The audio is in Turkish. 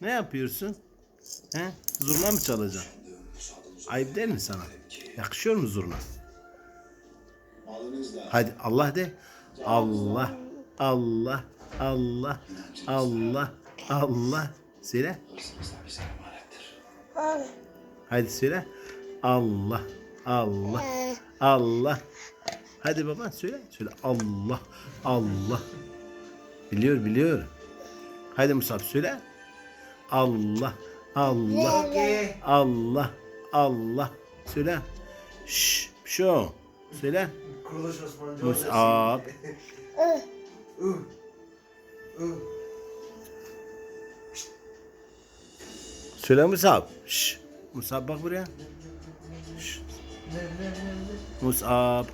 Ne yapıyorsun? He? Zurna mı çalacaksın? Ayıp değil mi sana? Yakışıyor mu zurna? Hadi Allah de. Allah, Allah, Allah, Allah, Allah. Söyle. Hadi söyle. Allah, Allah, Allah. Hadi baba söyle. Söyle Allah, Allah. Biliyor, biliyor. Hadi Musab söyle. Allah, Allah, Allah, Allah. Söyle. Şş, şu. Söyle. Kuruluş Osmanlıca Musab. Söyle Musab. Şş. Musab bak buraya. Şş. Musab.